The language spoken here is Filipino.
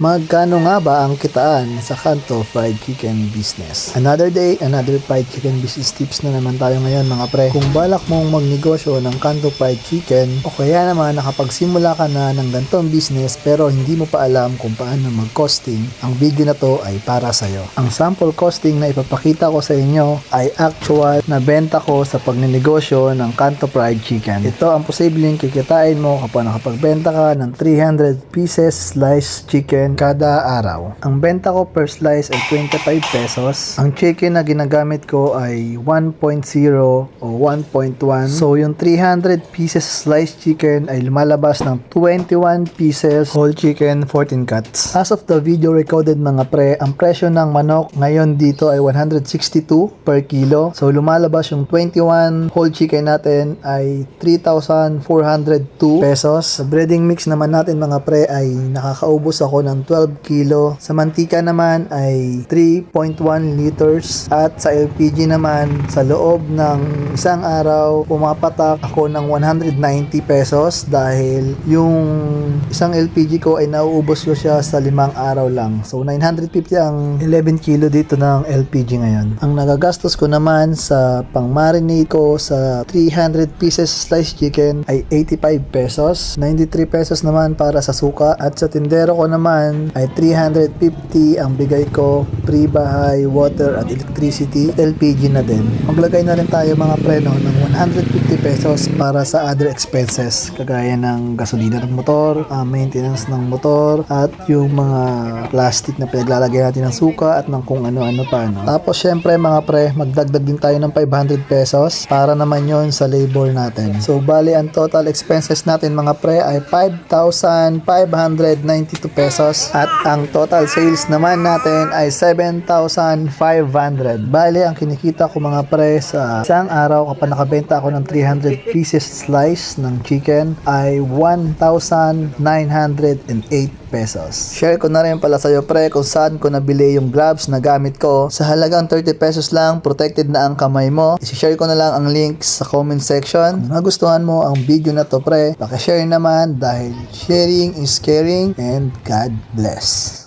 Magkano nga ba ang kitaan sa Kanto Fried Chicken Business? Another day, another fried chicken business tips na naman tayo ngayon mga pre. Kung balak mong magnegosyo ng Kanto Fried Chicken o kaya naman nakapagsimula ka na ng gantong business pero hindi mo pa alam kung paano mag-costing, ang video na to ay para sa'yo. Ang sample costing na ipapakita ko sa inyo ay actual na benta ko sa pagnenegosyo ng Kanto Fried Chicken. Ito ang posibleng kikitain mo kapag nakapagbenta ka ng 300 pieces sliced chicken kada araw. Ang benta ko per slice ay 25 pesos. Ang chicken na ginagamit ko ay 1.0 o 1.1. So yung 300 pieces sliced chicken ay lumalabas ng 21 pieces whole chicken 14 cuts. As of the video recorded mga pre, ang presyo ng manok ngayon dito ay 162 per kilo. So lumalabas yung 21 whole chicken natin ay 3,402 pesos. Sa breading mix naman natin mga pre ay nakakaubos ako ng 12 kilo. Sa mantika naman ay 3.1 liters. At sa LPG naman sa loob ng isang araw pumapatak ako ng 190 pesos dahil yung isang LPG ko ay nauubos ko siya sa limang araw lang. So 950 ang 11 kilo dito ng LPG ngayon. Ang nagagastos ko naman sa pang-marinate ko sa 300 pieces sliced chicken ay 85 pesos. 93 pesos naman para sa suka at sa tindero ko naman ay 350 ang bigay ko free bahay, water at electricity, LPG na din. Maglagay na rin tayo mga preno ng 150 pesos para sa other expenses kagaya ng gasolina ng motor, ah, maintenance ng motor at yung mga plastic na pinaglalagay natin ng suka at ng kung ano-ano pa. No? Tapos syempre mga pre, magdagdag din tayo ng 500 pesos para naman yon sa labor natin. So bali ang total expenses natin mga pre ay 5,592 pesos at ang total sales naman natin ay 7,500. Bali ang kinikita ko mga pre sa isang araw kapag nakabenta ako ng 300 pieces slice ng chicken ay 1,908 pesos. Share ko na rin pala sa'yo pre kung saan ko nabili yung gloves na gamit ko. Sa halagang 30 pesos lang, protected na ang kamay mo. I-share ko na lang ang links sa comment section. Kung nagustuhan mo ang video na to pre, pakishare naman dahil sharing is caring and God bless.